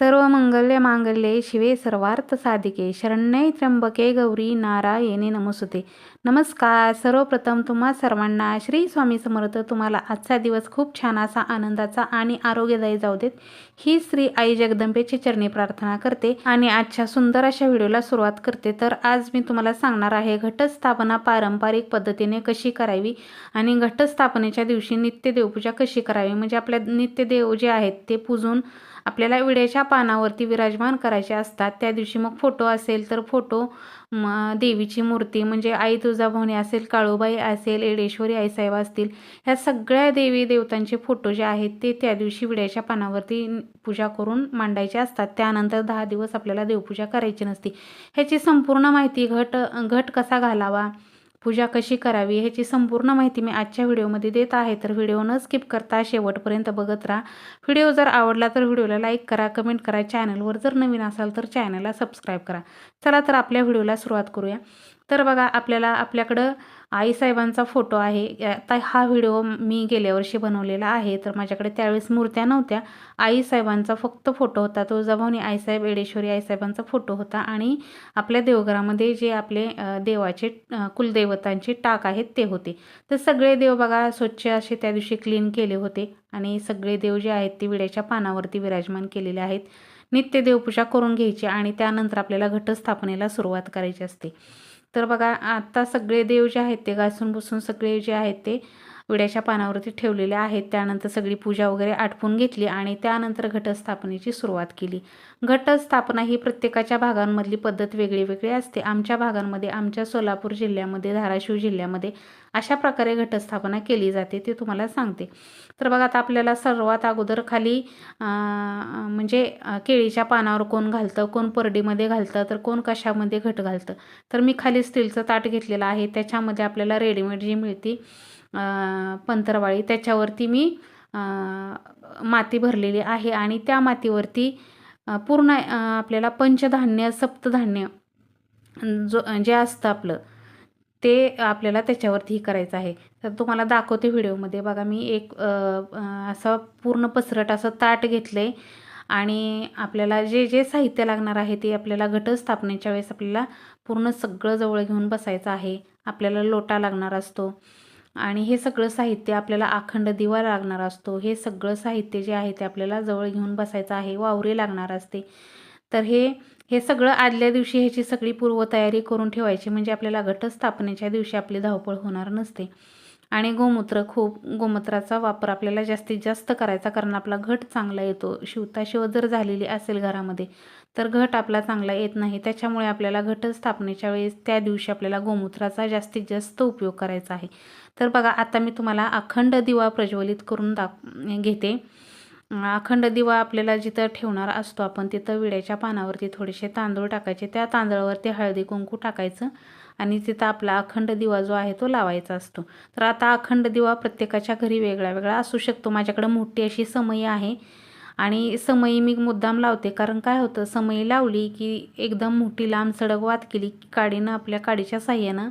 सर्व मंगल्य मांगल्ये शिवे सर्वार्थ साधिके शरण्ये त्र्यंबके गौरी नारायणे नमसुते नमस्कार सर्वप्रथम तुम्हा सर्वांना श्री स्वामी समर्थ तुम्हाला आजचा दिवस खूप छान असा आनंदाचा आणि आरोग्यदायी जाऊ देत. ही श्री आई जगदंबेची चरणी प्रार्थना करते आणि आजच्या सुंदर अशा व्हिडिओला सुरुवात करते. तर आज मी तुम्हाला सांगणार आहे घटस्थापना पारंपरिक पद्धतीने कशी करावी आणि घटस्थापनेच्या दिवशी नित्य देवपूजा कशी करावी. म्हणजे आपल्या नित्य देव जे आहेत ते पूजून आपल्याला विड्याच्या पानावरती विराजमान करायचे असतात. त्या दिवशी मग फोटो असेल तर फोटो देवीची मूर्ती म्हणजे आई तुळजाभवानी असेल काळूबाई असेल येडेश्वरी आईसाहेब असतील ह्या सगळ्या देवी देवतांचे फोटो जे आहेत ते त्या दिवशी विड्याच्या पानावरती पूजा करून मांडायचे असतात. त्यानंतर दहा दिवस आपल्याला देवपूजा करायची नसते. ह्याची संपूर्ण माहिती घट घट कसा घालावा? पूजा कशी करावी ह्याची संपूर्ण माहिती मी आजच्या व्हिडिओमध्ये देत आहे. तर व्हिडिओ न स्किप करता शेवटपर्यंत बघत राहा. व्हिडिओ जर आवडला तर व्हिडिओला लाईक करा कमेंट करा चॅनलवर जर नवीन असाल तर चॅनलला सबस्क्राईब करा. चला तर आपल्या व्हिडिओला सुरुवात करूया. तर बघा आपल्याला आपल्याकडं आईसाहेबांचा फोटो आहे. आता हा व्हिडिओ मी गेल्या वर्षी बनवलेला आहे. तर माझ्याकडे त्यावेळेस मूर्त्या नव्हत्या. आईसाहेबांचा फक्त फोटो होता. तुळजाभवानी आईसाहेब येडेश्वरी आईसाहेबांचा फोटो होता. आणि आपल्या देवघरामध्ये जे आपले देवाचे कुलदेवतांचे टाक आहेत ते होते. तर सगळे देव बघा स्वच्छ असे त्या दिवशी क्लीन केले होते. आणि सगळे देव जे आहेत ते विड्याच्या पानावरती विराजमान केलेले आहेत. नित्य देवपूजा करून घ्यायची आणि त्यानंतर आपल्याला घटस्थापनेला सुरुवात करायची असते. तर बघा आता सगळे देव जे आहेत ते घासून बसून सगळे जे आहेत ते विड्याच्या पानावरती ठेवलेल्या आहेत. त्यानंतर सगळी पूजा वगैरे आटपून घेतली आणि त्यानंतर घटस्थापनेची सुरुवात केली. घटस्थापना ही प्रत्येकाच्या भागांमधली पद्धत वेगळी वेगळी असते. आमच्या भागांमध्ये आमच्या सोलापूर जिल्ह्यामध्ये धाराशिव जिल्ह्यामध्ये अशा प्रकारे घटस्थापना केली जाते ते तुम्हाला सांगते. तर बघा आता आपल्याला सर्वात अगोदर खाली म्हणजे केळीच्या पानावर कोण घालतं कोण परडीमध्ये घालतं तर कोण कशामध्ये घट घालतं? तर मी खाली स्टीलचं ताट घेतलेलं आहे. त्याच्यामध्ये आपल्याला रेडीमेड जी मिळते पंतरवाळी. त्याच्यावरती मी माती भरलेली आहे आणि त्या मातीवरती पूर्ण आपल्याला पंचधान्य सप्तधान्य जो जे असतं आपलं ते आपल्याला त्याच्यावरती करायचं आहे. तर तुम्हाला दाखवते व्हिडिओमध्ये. बघा मी एक असं पूर्ण पसरट असं ताट घेतलं आहे आणि आपल्याला जे जे साहित्य लागणार आहे ते आपल्याला घटस्थापनेच्या वेळेस आपल्याला पूर्ण सगळं जवळ घेऊन बसायचं आहे. आपल्याला लोटा लागणार असतो. आणि हे सगळं साहित्य आपल्याला अखंड दिवा लागणार असतो. हे सगळं साहित्य जे आहे ते आपल्याला जवळ घेऊन बसायचं आहे. वावरे लागणार असते. तर हे हे सगळं आदल्या दिवशी ह्याची सगळी पूर्वतयारी करून ठेवायची. म्हणजे आपल्याला घटस्थापनेच्या दिवशी आपली धावपळ होणार नसते. आणि गोमूत्र खूप गोमूत्राचा वापर आपल्याला जास्तीत जास्त करायचा कारण आपला घट चांगला येतो. शिवताशिव जर झालेली असेल घरामध्ये तर घट आपला चांगला येत नाही. त्याच्यामुळे आपल्याला घटस्थापनेच्या वेळेस त्या दिवशी आपल्याला गोमूत्राचा जास्तीत जास्त उपयोग करायचा आहे. तर बघा आता मी तुम्हाला अखंड दिवा प्रज्वलित करून दाख घेते. अखंड दिवा आपल्याला जिथं ठेवणार असतो आपण तिथं विड्याच्या पानावरती थोडेसे तांदूळ टाकायचे. त्या तांदळावरती हळदी कुंकू टाकायचं. आणि तिथं आपला अखंड दिवा जो आहे तो लावायचा असतो. तर आता अखंड दिवा प्रत्येकाच्या घरी वेगळा वेगळा असू शकतो. माझ्याकडं मोठी अशी समयी आहे आणि समयी मी मुद्दाम लावते. कारण काय होतं? समयी लावली की एकदम मोठी लांब सडक वाद केली की काडीनं आपल्या काडीच्या साह्यानं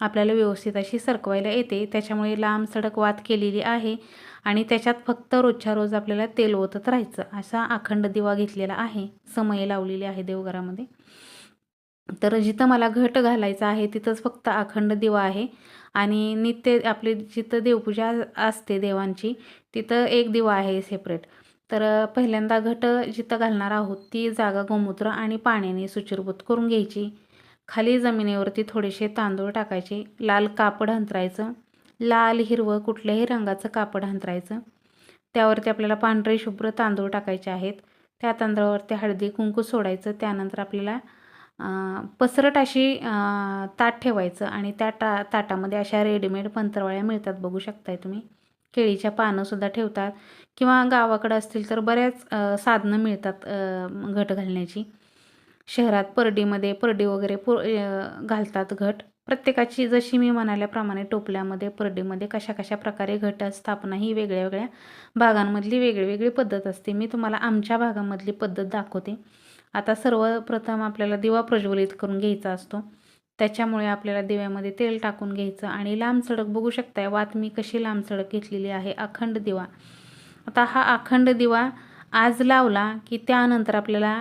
आपल्याला व्यवस्थित अशी सरकवायला येते. त्याच्यामुळे लांब सडक वाद केलेली आहे आणि त्याच्यात फक्त रोजच्या रोज आपल्याला तेल ओतत राहायचं. असा अखंड दिवा घेतलेला आहे. समयी लावलेली आहे देवघरामध्ये. तर जिथं मला घट घालायचं आहे तिथंच फक्त अखंड दिवा आहे. आणि नित्य आपली जिथं देवपूजा असते देवांची तिथं एक दिवा आहे सेपरेट तर पहिल्यांदा घट जिथं घालणार आहोत ती जागा गोमूत्र आणि पाण्याने सुचिरभूत करून घ्यायची. खाली जमिनीवरती थोडेसे तांदूळ टाकायचे लाल कापड अंतरायचं. लाल हिरवं कुठल्याही रंगाचं कापड अंतरायचं. त्यावरती आपल्याला पांढरे शुभ्र तांदूळ टाकायचे आहेत. त्या तांदळावरती हळदी कुंकू सोडायचं. त्यानंतर आपल्याला पसरट अशी ताट ठेवायचं आणि त्या टा ताटामध्ये अशा रेडीमेड पंतरवाळ्या मिळतात. बघू शकताय तुम्ही. केळीच्या पानंसुद्धा ठेवतात. किंवा गावाकडं असतील तर बऱ्याच साधनं मिळतात घट घालण्याची. शहरात परडीमध्ये परडी वगैरे पु घालतात घट. प्रत्येकाची जशी मी म्हणाल्याप्रमाणे टोपल्यामध्ये परडीमध्ये कशा कशा प्रकारे घट स्थापना ही वेगळ्या वेगळ्या भागांमधली वेगळी वेगळी पद्धत असते. मी तुम्हाला आमच्या भागामधली पद्धत दाखवते. आता सर्वप्रथम आपल्याला दिवा प्रज्वलित करून घ्यायचा असतो. त्याच्यामुळे आपल्याला दिव्यामध्ये तेल टाकून घ्यायचं आणि लांब सडक बघू शकताय वात मी कशी लांब सडक घेतलेली आहे अखंड दिवा. आता हा अखंड दिवा आज लावला की त्यानंतर आपल्याला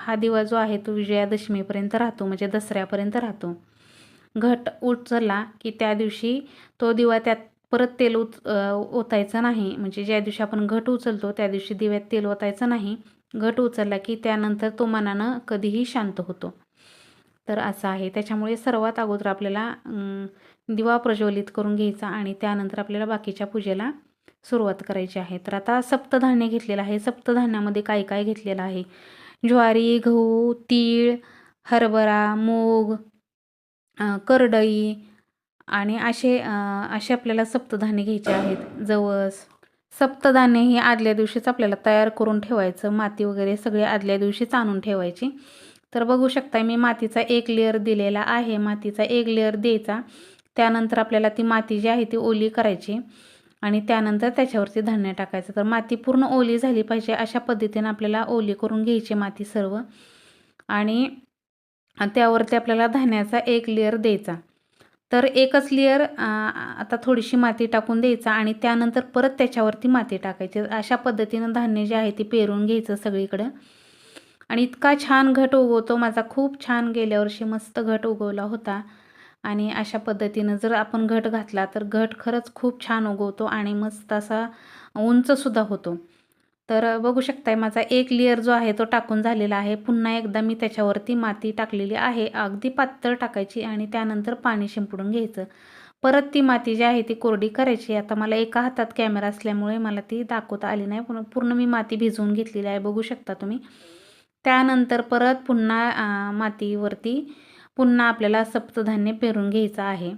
हा दिवा जो आहे तो विजयादशमीपर्यंत राहतो म्हणजे दसऱ्यापर्यंत राहतो. घट उचलला की त्या दिवशी तो दिवा त्यात परत तेल उच ओतायचं नाही. म्हणजे ज्या दिवशी आपण घट उचलतो त्या दिवशी दिव्यात तेल ओतायचं नाही. घट उचलला की त्यानंतर तो मनानं कधीही शांत होतो. तर असं आहे. त्याच्यामुळे सर्वात अगोदर आपल्याला दिवा प्रज्वलित करून घ्यायचा आणि त्यानंतर आपल्याला बाकीच्या पूजेला सुरुवात करायची आहे. तर आता सप्तधान्य घेतलेलं आहे. सप्तधान्यामध्ये काय काय घेतलेलं आहे? ज्वारी गहू तीळ हरभरा मूग करडई आणि असे असे आपल्याला सप्तधान्य घ्यायचे आहेत. जवस सप्तधान्य ही आदल्या दिवशीच आपल्याला तयार करून ठेवायचं. माती वगैरे सगळे आदल्या दिवशीच आणून ठेवायची. तर बघू शकता मी मातीचा एक लेअर दिलेला आहे. मातीचा एक लेअर द्यायचा. त्यानंतर आपल्याला ती माती जी आहे ती ओली करायची. आणि त्यानंतर त्याच्यावरती धान्य टाकायचं. तर माती पूर्ण ओली झाली पाहिजे अशा पद्धतीने आपल्याला ओली करून घ्यायची माती सर्व. आणि त्यावरती आपल्याला धान्याचा एक लेअर द्यायचा. तर एकच लेअर आता थोडीशी माती टाकून द्यायचा आणि त्यानंतर परत त्याच्यावरती माती टाकायची. अशा पद्धतीनं धान्य जे आहे ते पेरून घ्यायचं सगळीकडं. आणि इतका छान घट उगवतो. माझा खूप छान गेल्या वर्षी मस्त घट उगवला होता. आणि अशा पद्धतीनं जर आपण घट घातला तर घट खरंच खूप छान उगवतो आणि मस्त असा उंचसुद्धा होतो. तर बघू शकताय माझा एक लेअर जो आहे तो टाकून झालेला आहे. पुन्हा एकदा मी त्याच्यावरती माती टाकलेली आहे. अगदी पातळ टाकायची आणि त्यानंतर पाणी शिंपडून घ्यायचं. परत ती माती जी आहे ती कोरडी करायची. आता मला एका हातात कॅमेरा असल्यामुळे मला ती दाखवता आली नाही. पण पूर्ण मी माती भिजवून घेतलेली आहे. बघू शकता तुम्ही. त्यानंतर परत पुन्हा मातीवरती पुन्हा आपल्याला सप्तधान्य पेरून घ्यायचं आहे.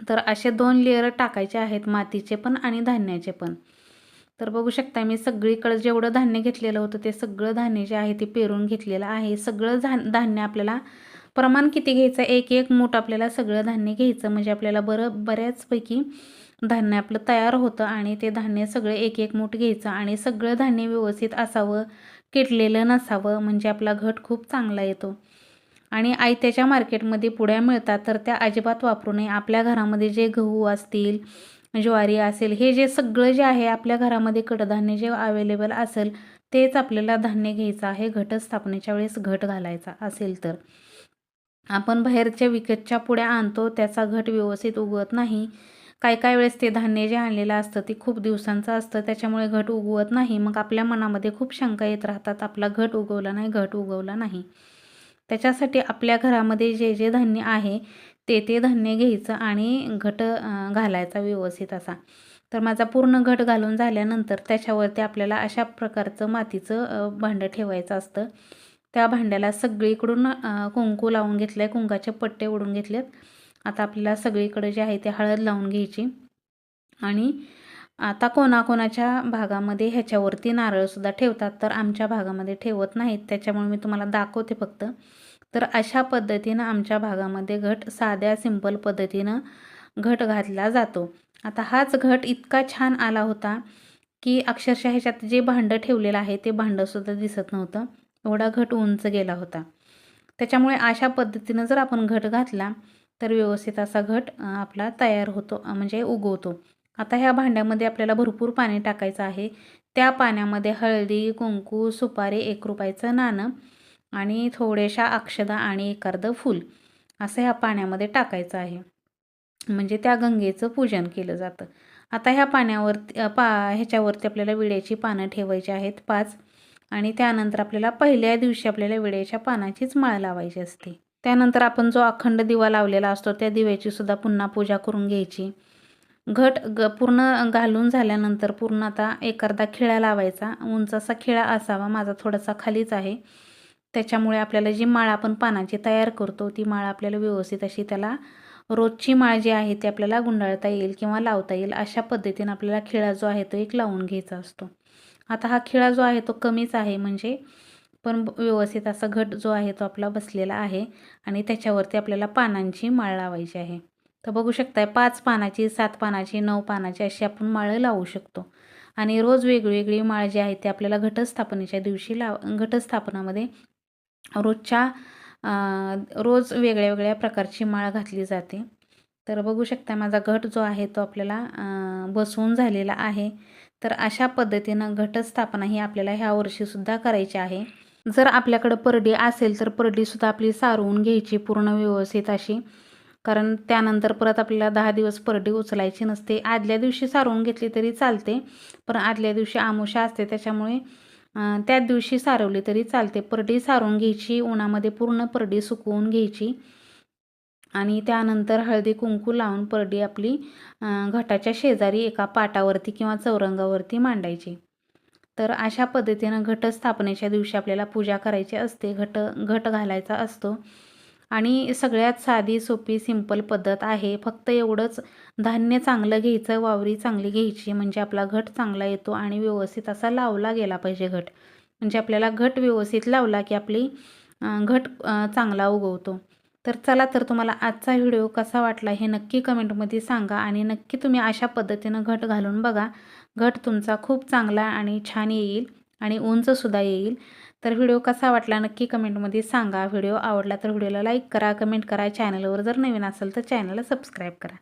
तर असे दोन लेअर टाकायचे आहेत मातीचे पण आणि धान्याचे पण. तर बघू शकता मी सगळीकडं जेवढं धान्य घेतलेलं होतं ते सगळं धान्य जे आहे ते पेरून घेतलेलं आहे. सगळं धा धान्य आपल्याला प्रमाण किती घ्यायचं? एक एक मूठ आपल्याला सगळं धान्य घ्यायचं. म्हणजे आपल्याला बरं बऱ्याचपैकी धान्य आपलं तयार होतं आणि ते धान्य सगळं एक एक मूठ घ्यायचं आणि सगळं धान्य व्यवस्थित असावं किटलेलं नसावं म्हणजे आपला घट खूप चांगला येतो. आणि आयत्याच्या मार्केटमध्ये पुड्या मिळतात तर त्या अजिबात वापरू नये. आपल्या घरामध्ये जे गहू असतील ज्वारी असेल हे जे सगळं जे आहे आपल्या घरामध्ये कडधान्य जे अवेलेबल असेल तेच आपल्याला धान्य घ्यायचं आहे घट स्थापनेच्या वेळेस घट घालायचा असेल तर. आपण बाहेरच्या विकतच्या पुड्या आणतो त्याचा घट व्यवस्थित उगवत नाही. काय काय वेळेस ते धान्य जे आणलेलं असतं ते खूप दिवसांचं असतं त्याच्यामुळे घट उगवत नाही. मग आपल्या मनामध्ये खूप शंका येत राहतात आपला घट उगवला नाही घट उगवला नाही. त्याच्यासाठी आपल्या घरामध्ये जे जे धान्य आहे ते ते धान्य घ्यायचं आणि घट घालायचा व्यवस्थित असा. तर माझा पूर्ण घट घालून झाल्यानंतर त्याच्यावरती आपल्याला अशा प्रकारचं मातीचं भांडं ठेवायचं असतं. त्या भांड्याला सगळीकडून कुंकू लावून घेतलं आहे कुंकाचे पट्टे ओढून घेतलेत. आता आपल्याला सगळीकडे जे आहे ते हळद लावून घ्यायची. आणि आता कोणाकोणाच्या भागामध्ये ह्याच्यावरती नारळसुद्धा ठेवतात तर आमच्या भागामध्ये ठेवत नाहीत. त्याच्यामुळे मी तुम्हाला दाखवते फक्त. तर अशा पद्धतीनं आमच्या भागामध्ये घट साध्या सिंपल पद्धतीनं घट घातला जातो. आता हाच घट इतका छान आला होता की अक्षरशः ह्याच्यात जे भांडं ठेवलेलं आहे ते भांडंसुद्धा दिसत नव्हतं. एवढा घट उंच गेला होता. त्याच्यामुळे अशा पद्धतीनं जर आपण घट घातला तर व्यवस्थित असा घट आपला तयार होतो म्हणजे उगवतो. आता ह्या भांड्यामध्ये आपल्याला भरपूर पाणी टाकायचं आहे. त्या पाण्यामध्ये हळदी कुंकू सुपारी एक रुपयाचं नाणं आणि थोड्याशा अक्षदा आणि एक अर्ध फूल असं ह्या पाण्यामध्ये टाकायचं आहे. म्हणजे त्या गंगेचं पूजन केलं जातं. आता ह्या पाण्यावरती पा ह्याच्यावरती आपल्याला विड्याची पानं ठेवायची आहेत पाच. आणि त्यानंतर आपल्याला पहिल्या दिवशी आपल्याला विड्याच्या पानाचीच माळ लावायची असते. त्यानंतर आपण जो अखंड दिवा लावलेला असतो त्या दिव्याची सुद्धा पुन्हा पूजा करून घ्यायची. घट ग पूर्ण घालून झाल्यानंतर पूर्ण आता एक अर्धा खिळा लावायचा. उंच असा खिळा असावा माझा थोडासा खालीच आहे. त्याच्यामुळे आपल्याला जी माळ आपण पानाची तयार करतो ती माळ आपल्याला व्यवस्थित अशी त्याला रोजची माळ जी आहे ती आपल्याला गुंडाळता येईल किंवा लावता येईल अशा पद्धतीने आपल्याला खिळा जो आहे तो एक लावून घ्यायचा असतो. आता हा खिळा जो आहे तो कमीच आहे म्हणजे पण व्यवस्थित असा घट जो आहे तो आपला बसलेला आहे आणि त्याच्यावरती आपल्याला पानांची माळ लावायची आहे. तर बघू शकताय पाच पानाची सात पानाची नऊ पानाची अशी आपण माळं लावू शकतो. आणि रोज वेगवेगळी माळ जी आहे ती आपल्याला घटस्थापनेच्या दिवशी लाव घटस्थापनामध्ये रोजच्या रोज वेगळ्या वेगळ्या प्रकारची माळ घातली जाते. तर बघू शकता माझा घट जो आहे तो आपल्याला बसवून झालेला आहे. तर अशा पद्धतीनं घटस्थापना ही आपल्याला ह्या वर्षीसुद्धा करायची आहे. जर आपल्याकडं परडी असेल तर परडीसुद्धा आपली सारवून घ्यायची पूर्ण व्यवस्थित अशी. कारण त्यानंतर परत आपल्याला दहा दिवस परडी उचलायची नसते. आदल्या दिवशी सारवून घेतली तरी चालते. पण आदल्या दिवशी आमुषा असते त्याच्यामुळे त्या त्याच दिवशी सारवली तरी चालते. परडी सारून घ्यायची उन्हामध्ये पूर्ण परडी सुकवून घ्यायची. आणि त्यानंतर हळदी कुंकू लावून परडी आपली घटाच्या शेजारी एका पाटावरती किंवा चौरंगावरती मांडायची. तर अशा पद्धतीनं घटस्थापनेच्या दिवशी आपल्याला पूजा करायची असते. घट घट घालायचा असतो. आणि सगळ्यात साधी सोपी सिंपल पद्धत आहे. फक्त एवढंच. धान्य चांगलं घ्यायचं वावरी चांगली घ्यायची म्हणजे आपला घट चांगला येतो आणि व्यवस्थित असा लावला गेला पाहिजे घट. म्हणजे आपल्याला घट व्यवस्थित लावला की आपली घट चांगला उगवतो. तर चला तर तुम्हाला आजचा व्हिडिओ कसा वाटला हे नक्की कमेंटमध्ये सांगा आणि नक्की तुम्ही अशा पद्धतीनं घट घालून बघा. घट तुमचा खूप चांगला आणि छान येईल. आणि उंचसुद्धा येईल. तर व्हिडिओ कसा वाटला नक्की कमेंटमध्ये सांगा. व्हिडिओ आवडला तर व्हिडिओला लाईक करा कमेंट करा. चॅनलवर जर नवीन असेल तर चॅनलला सबस्क्राईब करा.